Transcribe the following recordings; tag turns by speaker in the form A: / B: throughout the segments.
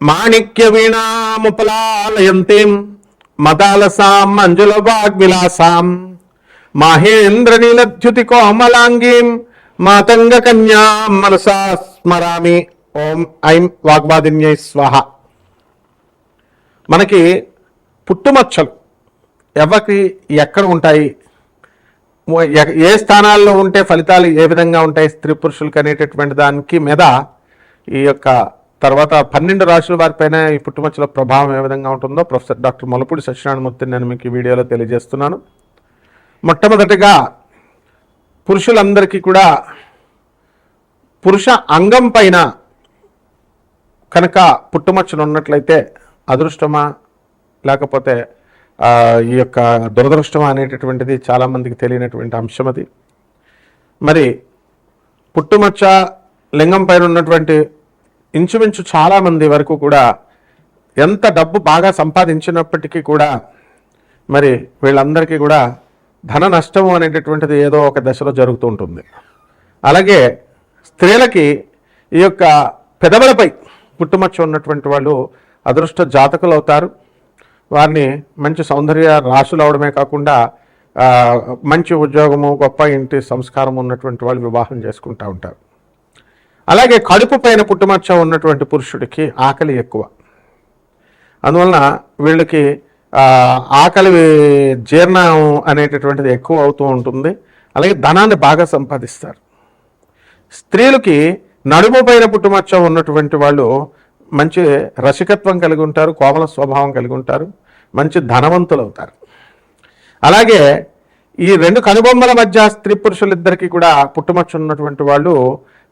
A: మాణిక్య వీణాముపలాలయంతీం మదాలసాం మంజుల వాగ్విలాసాం మాహేంద్ర నీలద్యుతి కోమలాంగీం మాతంగ కన్యా మనసా స్మరామి ఓం ఐం వాగ్వాదిన్యై స్వాహ మనకి పుట్టుమచ్చలు ఎవరికి ఎక్కడ ఉంటాయి? ఏ స్థానాల్లో ఉంటే ఫలితాలు ఏ విధంగా ఉంటాయి? స్త్రీ పురుషులకు అనేటటువంటి దానికి మీద ఈ యొక్క తర్వాత పన్నెండు రాశుల వారిపైన ఈ పుట్టుమచ్చల ప్రభావం ఏ విధంగా ఉంటుందో ప్రొఫెసర్ డాక్టర్ మొలపూడి సత్యనారాయణమూర్తి నేను మీకు ఈ వీడియోలో తెలియజేస్తున్నాను. మొట్టమొదటిగా పురుషులందరికీ కూడా పురుష అంగం పైన కనుక పుట్టుమచ్చలు ఉన్నట్లయితే అదృష్టమా? లేకపోతే ఈ యొక్క దురదృష్టమా అనేటటువంటిది చాలామందికి తెలియనటువంటి అంశం అది. మరి పుట్టుమచ్చ లింగం పైన ఉన్నటువంటి ఇంచుమించు చాలామంది వరకు కూడా ఎంత డబ్బు బాగా సంపాదించినప్పటికీ కూడా మరి వీళ్ళందరికీ కూడా ధన నష్టము అనేటటువంటిది ఏదో ఒక దశలో జరుగుతూ ఉంటుంది. అలాగే స్త్రీలకి ఈ యొక్క పెదవులపై పుట్టుమచ్చ ఉన్నటువంటి వాళ్ళు అదృష్ట జాతకులు అవుతారు. వారిని మంచి సౌందర్య రాశులు అవడమే కాకుండా మంచి ఉద్యోగము గొప్ప ఇంటి సంస్కారం ఉన్నటువంటి వాళ్ళు వివాహం చేసుకుంటూ ఉంటారు. అలాగే కడుపు పైన పుట్టుమచ్చ ఉన్నటువంటి పురుషుడికి ఆకలి ఎక్కువ. అందువలన వీళ్ళకి ఆకలి జీర్ణం అనేటటువంటిది ఎక్కువ అవుతూ ఉంటుంది. అలాగే ధనాన్ని బాగా సంపాదిస్తారు. స్త్రీలకి నడుము పైన పుట్టుమచ్చ ఉన్నటువంటి వాళ్ళు మంచి రసికత్వం కలిగి ఉంటారు కోమల స్వభావం కలిగి ఉంటారు మంచి ధనవంతులు అవుతారు అలాగే ఈ రెండు కనుబొమ్మల మధ్య స్త్రీ పురుషులిద్దరికీ కూడా పుట్టుమచ్చ ఉన్నటువంటి వాళ్ళు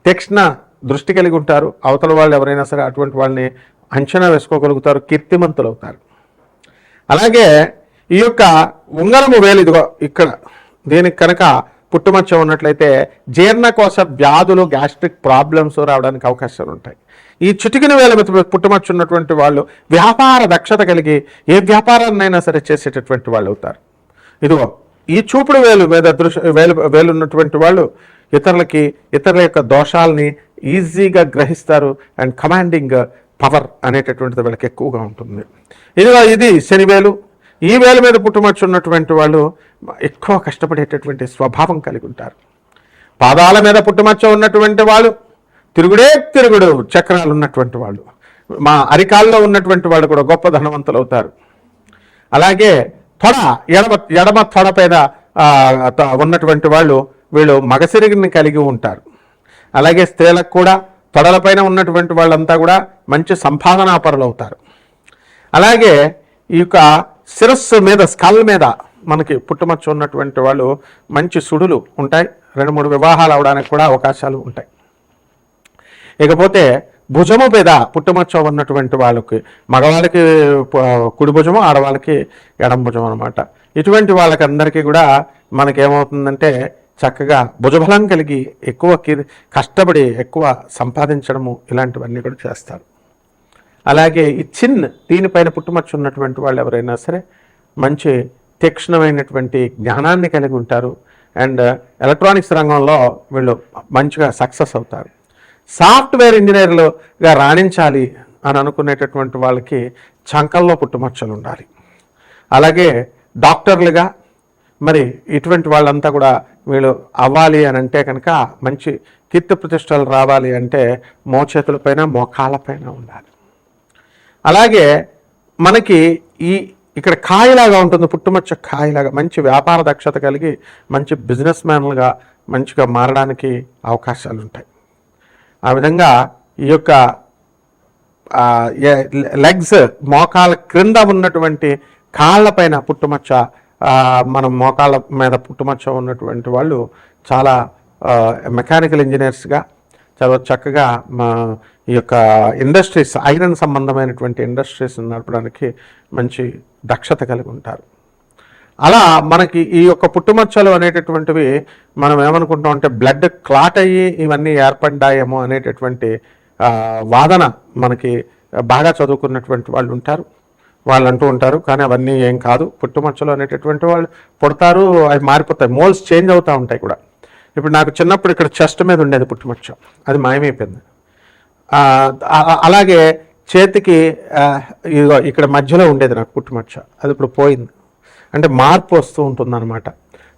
A: తీక్ష్ణ దృష్టి కలిగి ఉంటారు. అవతల వాళ్ళు ఎవరైనా సరే అటువంటి వాళ్ళని అంచనా వేసుకోగలుగుతారు. కీర్తిమంతులు అవుతారు అలాగే ఈ యొక్క ఉంగరము వేలు ఇదిగో ఇక్కడ. దీనికి కనుక పుట్టుమచ్చ ఉన్నట్లయితే జీర్ణకోశ వ్యాధులు గ్యాస్ట్రిక్ ప్రాబ్లమ్స్ రావడానికి అవకాశాలు ఉంటాయి. ఈ చిటికిన వేల మీద పుట్టుమచ్చ ఉన్నటువంటి వాళ్ళు వ్యాపార దక్షత కలిగి ఏ వ్యాపారాన్నైనా సరే చేసేటటువంటి వాళ్ళు అవుతారు. ఇదిగో ఈ చూపుడు వేలు మీద దృశ్య వేలు వేలు ఉన్నటువంటి వాళ్ళు ఇతరులకి ఇతరుల యొక్క దోషాలని ఈజీగా గ్రహిస్తారు అండ్ కమాండింగ్ పవర్ అనేటటువంటిది వీళ్ళకి ఎక్కువగా ఉంటుంది. ఇదిగో ఇది శనివేలు ఈ వేలు మీద పుట్టుమచ్చ ఉన్నటువంటి వాళ్ళు ఎక్కువ కష్టపడేటటువంటి స్వభావం కలిగి ఉంటారు. పాదాల మీద పుట్టుమచ్చ ఉన్నటువంటి వాళ్ళు తిరుగుడే తిరుగుడు చక్రాలు ఉన్నటువంటి వాళ్ళు మా అరికాల్లో ఉన్నటువంటి వాళ్ళు కూడా గొప్ప ధనవంతులు అవుతారు. అలాగే తొడ ఎడమ ఎడమ తొడ పైన ఉన్నటువంటి వాళ్ళు వీళ్ళు మగసిరిగిని కలిగి ఉంటారు. అలాగే స్త్రీలకు కూడా తొడలపైన ఉన్నటువంటి వాళ్ళంతా కూడా మంచి సంపాదనాపరులు అవుతారు అలాగే ఈ యొక్క శిరస్సు మీద స్కల్ మీద మనకి పుట్టుమచ్చ ఉన్నటువంటి వాళ్ళు మంచి సుడులు ఉంటాయి. రెండు మూడు వివాహాలు అవడానికి కూడా అవకాశాలు ఉంటాయి. ఇకపోతే భుజము మీద పుట్టుమచ్చ ఉన్నటువంటి వాళ్ళకి మగవాళ్ళకి కుడి భుజము ఆడవాళ్ళకి ఎడం భుజం అనమాట ఇటువంటి వాళ్ళకి అందరికీ కూడా మనకేమవుతుందంటే చక్కగా భుజబలం కలిగి ఎక్కువ కి- కష్టపడి ఎక్కువ సంపాదించడము ఇలాంటివన్నీ కూడా చేస్తారు. అలాగే ఈ చిన్ దీనిపైన పుట్టుమచ్చు ఉన్నటువంటి వాళ్ళు ఎవరైనా సరే మంచి తీక్షణమైనటువంటి జ్ఞానాన్ని కలిగి ఉంటారు. అండ్ ఎలక్ట్రానిక్స్ రంగంలో వీళ్ళు మంచిగా సక్సెస్ అవుతారు. సాఫ్ట్వేర్ ఇంజనీర్లుగా రాణించాలి అని అనుకునేటటువంటి వాళ్ళకి చంకల్లో పుట్టుమచ్చలు ఉండాలి. అలాగే డాక్టర్లుగా మరి ఇటువంటి వాళ్ళంతా కూడా వీళ్ళు అవ్వాలి అని అంటే కనుక మంచి కీర్తి ప్రతిష్టలు రావాలి అంటే మోచేతులపైన మోకాళ్ళపైన ఉండాలి. అలాగే మనకి ఈ ఇక్కడ కాయలాగా ఉంటుంది పుట్టుమచ్చ కాయలాగా మంచి వ్యాపార దక్షత కలిగి మంచి బిజినెస్ మ్యాన్లుగా మంచిగా మారడానికి అవకాశాలు ఉంటాయి. ఆ విధంగా ఈ యొక్క లెగ్స్ మోకాల క్రింద ఉన్నటువంటి కాళ్ళపైన పుట్టుమచ్చ మనం మోకాళ్ళ మీద పుట్టుమచ్చ ఉన్నటువంటి వాళ్ళు చాలా మెకానికల్ ఇంజనీర్స్గా చాలా చక్కగా మా ఈ యొక్క ఇండస్ట్రీస్ ఐరన్ సంబంధమైనటువంటి ఇండస్ట్రీస్ నడపడానికి మంచి దక్షత కలిగి ఉంటారు. అలా మనకి ఈ యొక్క పుట్టుమచ్చలు అనేటటువంటివి మనం ఏమనుకుంటాం అంటే బ్లడ్ క్లాట్ అయ్యి ఇవన్నీ ఏర్పడ్డాయేమో అనేటటువంటి వాదన మనకి బాగా చదువుకున్నటువంటి వాళ్ళు ఉంటారు. వాళ్ళు అంటూ ఉంటారు. కానీ అవన్నీ ఏం కాదు. పుట్టుమచ్చలు అనేటటువంటి వాళ్ళు పుడతారు అవి మారిపోతాయి. మోల్స్ చేంజ్ అవుతూ ఉంటాయి కూడా. ఇప్పుడు నాకు చిన్నప్పుడు ఇక్కడ చెస్ట్ మీద ఉండేది పుట్టుమచ్చ. అది మాయమైపోయింది. అలాగే చేతికి ఇదిగో ఇక్కడ మధ్యలో ఉండేది నాకు పుట్టుమచ్చ. అది ఇప్పుడు పోయింది. అంటే మార్పు వస్తూ ఉంటుంది అనమాట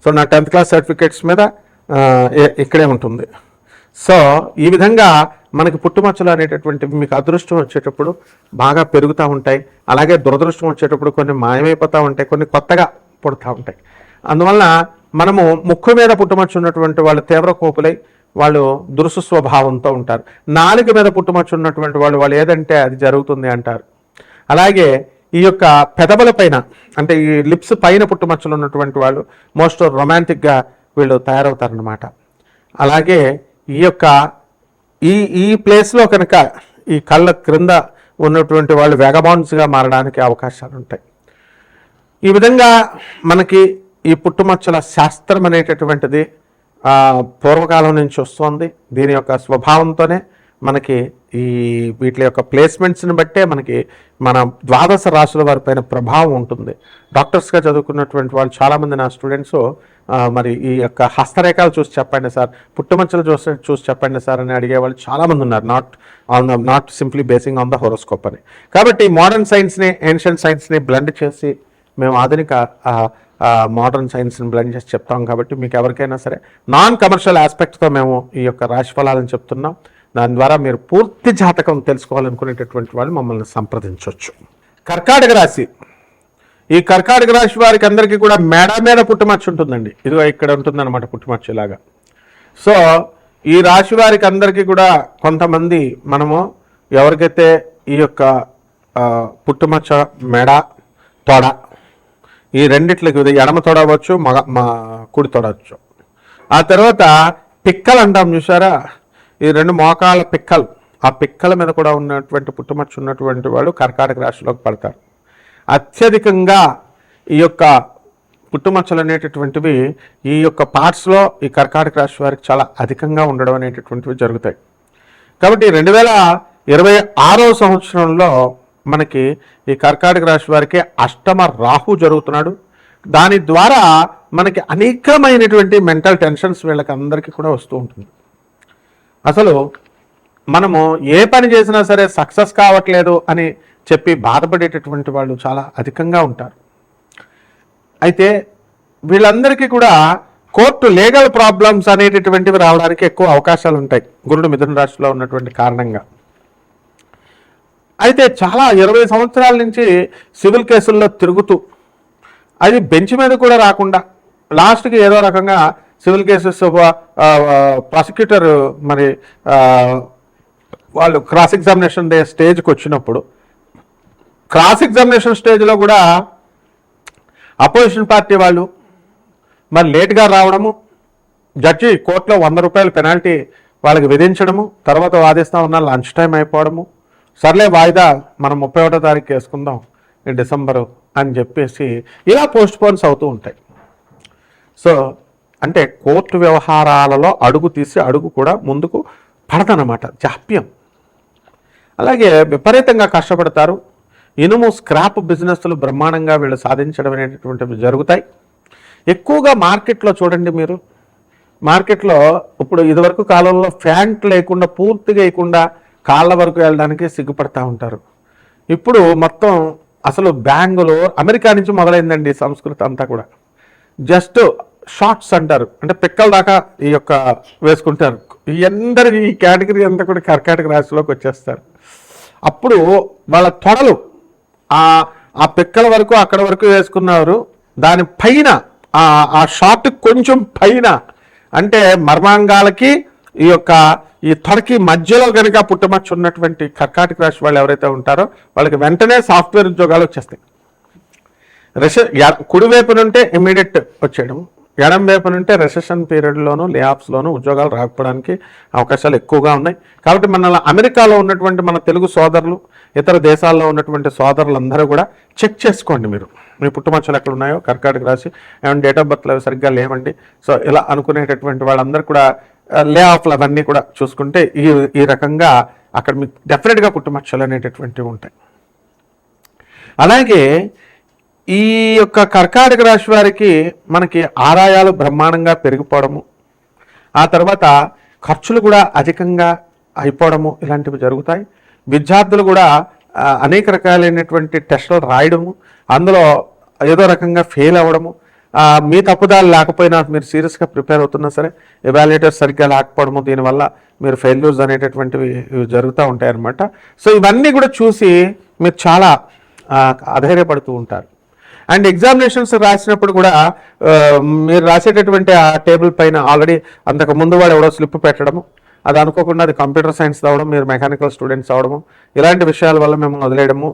A: సో నా టెన్త్ క్లాస్ సర్టిఫికేట్స్ మీద ఇక్కడే ఉంటుంది. సో ఈ విధంగా మనకి పుట్టుమచ్చలు అనేటటువంటివి మీకు అదృష్టం వచ్చేటప్పుడు బాగా పెరుగుతూ ఉంటాయి. అలాగే దురదృష్టం వచ్చేటప్పుడు కొన్ని మాయమైపోతూ ఉంటాయి కొన్ని కొత్తగా పుడతా ఉంటాయి. అందువలన మనము ముక్కు మీద పుట్టుమచ్చ ఉన్నటువంటి వాళ్ళు తీవ్ర కోపులై వాళ్ళు దురుసు స్వభావంతో ఉంటారు. నాలుక మీద పుట్టుమచ్చ ఉన్నటువంటి వాళ్ళు వాళ్ళు ఏదంటే అది జరుగుతుంది అంటారు. అలాగే ఈ యొక్క పెదవుల పైన అంటే ఈ లిప్స్ పైన పుట్టుమచ్చలు ఉన్నటువంటి వాళ్ళు మోస్ట్ రొమాంటిక్గా వీళ్ళు తయారవుతారనమాట అలాగే ఈ యొక్క ఈ ఈ ప్లేస్లో కనుక ఈ కళ్ళ క్రింద ఉన్నటువంటి వాళ్ళు వెగబాండ్స్గా మారడానికి అవకాశాలు ఉంటాయి. ఈ విధంగా మనకి ఈ పుట్టుమచ్చల శాస్త్రం అనేటటువంటిది పూర్వకాలం నుంచి వస్తుంది. దీని యొక్క స్వభావంతోనే మనకి ఈ వీటి యొక్క ప్లేస్మెంట్స్ని బట్టే మనకి మన ద్వాదశ రాశుల వారి పైన ప్రభావం ఉంటుంది. డాక్టర్స్గా చదువుకున్నటువంటి వాళ్ళు చాలామంది నా స్టూడెంట్స్ మరి ఈ యొక్క హస్తరేఖలు చూసి చెప్పండి సార్ పుట్టుమచ్చలు చూసి చూసి చెప్పండి సార్ అని అడిగే వాళ్ళు చాలామంది ఉన్నారు. Not on the not simply basing on the horoscope అని. కాబట్టి మోడర్న్ సైన్స్ని ఏన్షియంట్ సైన్స్ని బ్లెండ్ చేసి మేము ఆధునిక మోడర్న్ సైన్స్ని బ్లెండ్ చేసి చెప్తాం. కాబట్టి మీకు ఎవరికైనా సరే నాన్ కమర్షియల్ ఆస్పెక్ట్తో మేము ఈ యొక్క రాశి ఫలాలను చెప్తున్నాం. దాని ద్వారా మీరు పూర్తి జాతకం తెలుసుకోవాలనుకునేటటువంటి వాళ్ళు మమ్మల్ని సంప్రదించవచ్చు. కర్కాటక రాశి. ఈ కర్కాటక రాశి వారికి అందరికీ కూడా మేడ మేడ పుట్టుమచ్చ ఉంటుందండి. ఇదిగో ఇక్కడ ఉంటుందన్నమాట పుట్టుమచ్చ ఇలాగా సో ఈ రాశి వారికి అందరికీ కూడా కొంతమంది మనము ఎవరికైతే ఈ యొక్క పుట్టుమచ్చ మెడ తొడ ఈ రెండిట్లకి ఎడమ తొడ అవ్వచ్చు మగ మా కుడి తొడవచ్చు ఆ తర్వాత పిక్కలు అంటాం చూసారా ఈ రెండు మోకాళ్ళ పిక్కలు ఆ పిక్కల మీద కూడా ఉన్నటువంటి పుట్టుమచ్చ ఉన్నటువంటి వాళ్ళు కర్కాటక రాశిలోకి పడతారు. అత్యధికంగా ఈ యొక్క పుట్టుమచ్చలు అనేటటువంటివి ఈ యొక్క పార్ట్స్లో ఈ కర్కాటక రాశి వారికి చాలా అధికంగా ఉండడం అనేటటువంటివి జరుగుతాయి. కాబట్టి రెండు వేల ఇరవై ఆరో సంవత్సరంలో మనకి ఈ కర్కాటక రాశి వారికి అష్టమ రాహు జరుగుతున్నాడు. దాని ద్వారా మనకి అనేకమైనటువంటి మెంటల్ టెన్షన్స్ వీళ్ళకి అందరికీ కూడా వస్తూ ఉంటుంది. అసలు మనము ఏ పని చేసినా సరే సక్సెస్ కావట్లేదు అని చెప్పి బాధపడేటటువంటి వాళ్ళు చాలా అధికంగా ఉంటారు. అయితే వీళ్ళందరికీ కూడా కోర్టు లీగల్ ప్రాబ్లమ్స్ అనేటటువంటివి రావడానికి ఎక్కువ అవకాశాలు ఉంటాయి గురుడు మిథున రాశిలో ఉన్నటువంటి కారణంగా. అయితే చాలా ఇరవై సంవత్సరాల నుంచి సివిల్ కేసుల్లో తిరుగుతూ అది బెంచ్ మీద కూడా రాకుండా లాస్ట్కి ఏదో రకంగా సివిల్ కేసెస్ ప్రాసిక్యూటర్ మరి వాళ్ళు క్రాస్ ఎగ్జామినేషన్ డే స్టేజ్కి వచ్చినప్పుడు క్రాస్ ఎగ్జామినేషన్ స్టేజ్లో కూడా అపోజిషన్ పార్టీ వాళ్ళు మరి లేట్గా రావడము జడ్జి కోర్టులో వంద రూపాయల పెనాల్టీ వాళ్ళకి విధించడము తర్వాత వాదిస్తా ఉన్న లంచ్ టైం అయిపోవడము సర్లే వాయిదా మనం ముప్పై ఒకటో తారీఖు వేసుకుందాం ఈ డిసెంబరు అని చెప్పేసి ఇలా పోస్ట్ పోన్స్ అవుతూ ఉంటాయి. సో అంటే కోర్టు వ్యవహారాలలో అడుగు తీసి అడుగు కూడా ముందుకు పడదనమాట జాప్యం. అలాగే విపరీతంగా కష్టపడతారు. ఇనుము స్క్రాప్ బిజినెస్లు బ్రహ్మాండంగా వీళ్ళు సాధించడం అనేటటువంటివి జరుగుతాయి. ఎక్కువగా మార్కెట్లో చూడండి మీరు. మార్కెట్లో ఇప్పుడు ఇదివరకు కాలంలో ఫ్యాంట్ లేకుండా పూర్తిగా వేయకుండా కాళ్ళ వరకు వెళ్ళడానికి సిగ్గుపడతా ఉంటారు. ఇప్పుడు మొత్తం అసలు బ్యాంగులు అమెరికా నుంచి మొదలైందండి సంస్కృతి అంతా కూడా. జస్ట్ షార్ట్స్ అంటారు. అంటే పిక్కల దాకా ఈ యొక్క వేసుకుంటారు. ఈ ఈ కేటగిరీ అంతా కూడా కర్కాటక రాశిలోకి వచ్చేస్తారు. అప్పుడు వాళ్ళ తొడలు ఆ ఆ పిక్కల వరకు అక్కడ వరకు వేసుకున్నారు. దాని పైన ఆ ఆ షార్ట్ కొంచెం పైన అంటే మర్మాంగాలకి ఈ యొక్క ఈ తొడకి మధ్యలో కనుక పుట్టమచ్చ ఉన్నటువంటి కర్కాటక రాశి వాళ్ళు ఎవరైతే ఉంటారో వాళ్ళకి వెంటనే సాఫ్ట్వేర్ ఉద్యోగాలు వచ్చేస్తాయి. రెస ఎ- నుంటే ఇమీడియట్ వచ్చేయడం ఎడం వైపు ఉంటే రెసెషన్ పీరియడ్లోను లోను ఉద్యోగాలు రాకపోవడానికి అవకాశాలు ఎక్కువగా ఉన్నాయి. కాబట్టి మన అమెరికాలో ఉన్నటువంటి మన తెలుగు సోదరులు ఇతర దేశాల్లో ఉన్నటువంటి సోదరులందరూ కూడా చెక్ చేసుకోండి మీరు. మీ పుట్టుమచ్చలు ఎక్కడ ఉన్నాయో కర్కాటక రాసి ఏమైనా డేట్ ఆఫ్ బర్త్లు అవి సరిగ్గా లేవండి. సో ఇలా అనుకునేటటువంటి వాళ్ళందరూ కూడా లే ఆఫ్లు అవన్నీ కూడా చూసుకుంటే ఈ ఈ రకంగా అక్కడ మీకు డెఫినెట్గా పుట్టుమచ్చలు అనేటటువంటివి ఉంటాయి. అలాగే ఈ యొక్క కర్కాటక రాశి వారికి మనకి ఆదాయాలు బ్రహ్మాండంగా పెరిగిపోవడము ఆ తర్వాత ఖర్చులు కూడా అధికంగా అయిపోవడము ఇలాంటివి జరుగుతాయి. విద్యార్థులు కూడా అనేక రకాలైనటువంటి టెస్టులు రాయడము అందులో ఏదో రకంగా ఫెయిల్ అవ్వడము మీ తప్పుదాలు లేకపోయినా మీరు సీరియస్గా ప్రిపేర్ అవుతున్నా సరే ఎవాల్యుయేటర్ సరిగ్గా లేకపోవడము దీనివల్ల మీరు ఫెయిల్యూర్స్ అనేటటువంటివి ఇవి జరుగుతూ ఉంటాయి అన్నమాట సో ఇవన్నీ కూడా చూసి మీరు చాలా అధైర్యపడుతూ ఉంటారు. అండ్ ఎగ్జామినేషన్స్ రాసినప్పుడు కూడా మీరు రాసేటటువంటి ఆ టేబుల్ పైన ఆల్రెడీ అంతకు ముందు వాడు ఎవడో స్లిప్ పెట్టడము అది అనుకోకుండా అది కంప్యూటర్ సైన్స్ అవడం మీరు మెకానికల్ స్టూడెంట్స్ అవడము ఇలాంటి విషయాల వల్ల మేము వదిలేయడము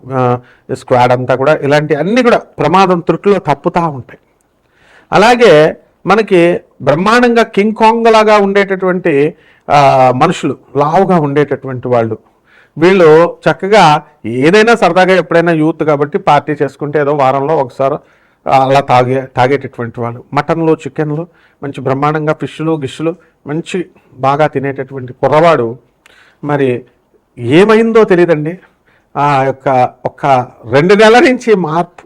A: స్క్వాడ్ అంతా కూడా ఇలాంటి అన్నీ కూడా ప్రమాదం త్రుట్లో తప్పుతూ ఉంటాయి. అలాగే మనకి బ్రహ్మాండంగా కింగ్ కాంగ్ లాగా ఉండేటటువంటి మనుషులు లావుగా ఉండేటటువంటి వాళ్ళు వీళ్ళు చక్కగా ఏదైనా సరదాగా ఎప్పుడైనా యూత్ కాబట్టి పార్టీ చేసుకుంటే ఏదో వారంలో ఒకసారి అలా తాగే తాగేటటువంటి వాళ్ళు. మటన్లు చికెన్లు మంచి బ్రహ్మాండంగా ఫిష్లు గిష్లు మంచి బాగా తినేటటువంటి కుర్రవాడు మరి ఏమైందో తెలియదండి ఆ యొక్క ఒక రెండు నెలల నుంచి మార్పు.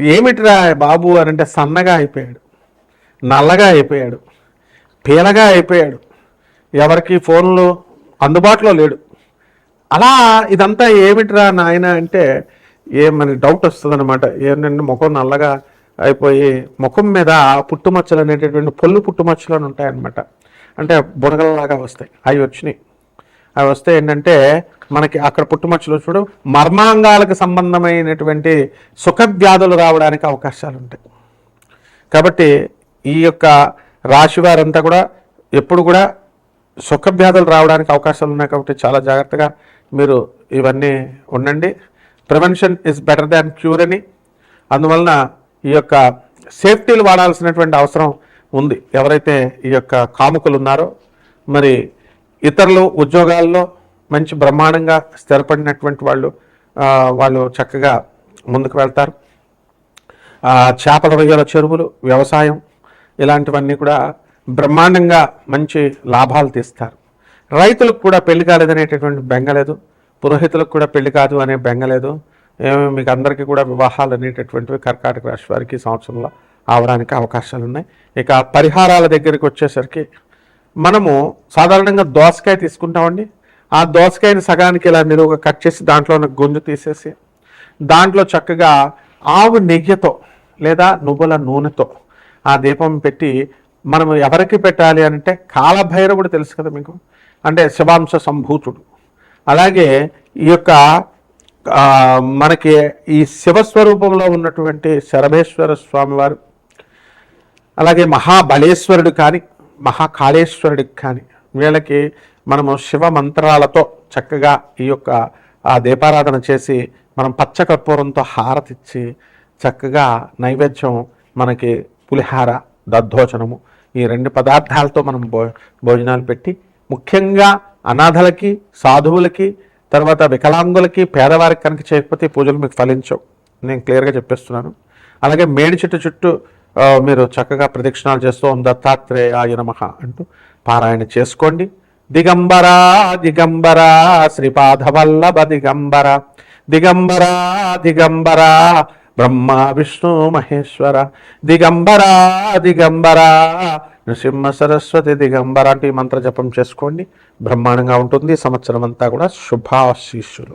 A: ఏమిటిరా బాబు అని అంటే సన్నగా అయిపోయాడు. నల్లగా అయిపోయాడు. పీలగా అయిపోయాడు. ఎవరికి ఫోన్లు అందుబాటులో లేడు. అలా ఇదంతా ఏమిటిరా నాయన అంటే ఏమని డౌట్ వస్తుంది అనమాట ఏంటంటే ముఖం నల్లగా అయిపోయి ముఖం మీద పుట్టుమచ్చలు అనేటటువంటి పొల్లు పుట్టుమచ్చలు అని ఉంటాయన్నమాట. అంటే బుడగలలాగా వస్తాయి. అవి వచ్చినాయి. అవి వస్తే ఏంటంటే మనకి అక్కడ పుట్టుమచ్చలు చూడు మర్మాంగాలకు సంబంధమైనటువంటి సుఖ వ్యాధులు రావడానికి అవకాశాలు ఉంటాయి. కాబట్టి ఈ యొక్క రాశి వారంతా కూడా ఎప్పుడు కూడా సుఖ వ్యాధులు రావడానికి అవకాశాలు ఉన్నాయి కాబట్టి చాలా జాగ్రత్తగా మీరు ఇవన్నీ ఉండండి. Prevention is better than cure అని. అందువలన ఈ యొక్క సేఫ్టీలు వాడాల్సినటువంటి అవసరం ఉంది. ఎవరైతే ఈ యొక్క కాముకులు ఉన్నారో మరి ఇతరులు ఉద్యోగాల్లో మంచి బ్రహ్మాండంగా స్థిరపడినటువంటి వాళ్ళు వాళ్ళు చక్కగా ముందుకు వెళ్తారు. చేపల రొయ్యల చెరువులు వ్యవసాయం ఇలాంటివన్నీ కూడా బ్రహ్మాండంగా మంచి లాభాలు తీస్తారు. రైతులకు కూడా పెళ్ళి కాలేదనేటటువంటి బెంగలేదు పురోహితులకు కూడా పెళ్ళి కాదు అనే బెంగలేదు ఏమో మీకు అందరికీ కూడా వివాహాలు అనేటటువంటివి కర్కాటక రాశి వారికి సంవత్సరంలో అవడానికి అవకాశాలు ఉన్నాయి. ఇక పరిహారాల దగ్గరికి వచ్చేసరికి మనము సాధారణంగా దోసకాయ తీసుకుంటామండి. ఆ దోసకాయని సగానికి ఇలా నిలువుగా కట్ చేసి దాంట్లో ఉన్న గుంజు తీసేసి దాంట్లో చక్కగా ఆవు నెయ్యితో లేదా నువ్వుల నూనెతో ఆ దీపం పెట్టి మనము ఎవరికి పెట్టాలి అంటే కాలభైరవుడు తెలుసు కదా మీకు. అంటే శివాంశ సంభూతుడు. అలాగే ఈ యొక్క మనకి ఈ శివస్వరూపంలో ఉన్నటువంటి శరభేశ్వర స్వామివారు అలాగే మహాబలేశ్వరుడు కానీ మహాకాళేశ్వరుడికి కానీ వీళ్ళకి మనము శివ మంత్రాలతో చక్కగా ఈ యొక్క ఆ దీపారాధన చేసి మనం పచ్చ కర్పూరంతో హారతిచ్చి చక్కగా నైవేద్యం మనకి పులిహార దద్దోచనము ఈ రెండు పదార్థాలతో మనం భో భోజనాలు పెట్టి ముఖ్యంగా అనాథలకి సాధువులకి తర్వాత వికలాంగులకి పేదవారికి కనుక చేయకపోతే పూజలు మీకు ఫలించవు. నేను క్లియర్గా చెప్పేస్తున్నాను. అలాగే మేడి చెట్టు చుట్టూ మీరు చక్కగా ప్రదక్షిణాలు చేస్తూ దత్తాత్రేయ దత్తాత్రేయాయ నమః అంటూ పారాయణ చేసుకోండి. దిగంబర దిగంబర శ్రీపాదవల్లభ దిగంబర దిగంబర దిగంబర బ్రహ్మ విష్ణు మహేశ్వర దిగంబర దిగంబర నృసింహ సరస్వతి దిగంబర అంటే ఈ మంత్ర జపం చేసుకోండి. బ్రహ్మాండంగా ఉంటుంది. సంవత్సరం అంతా కూడా శుభాశీస్సులు.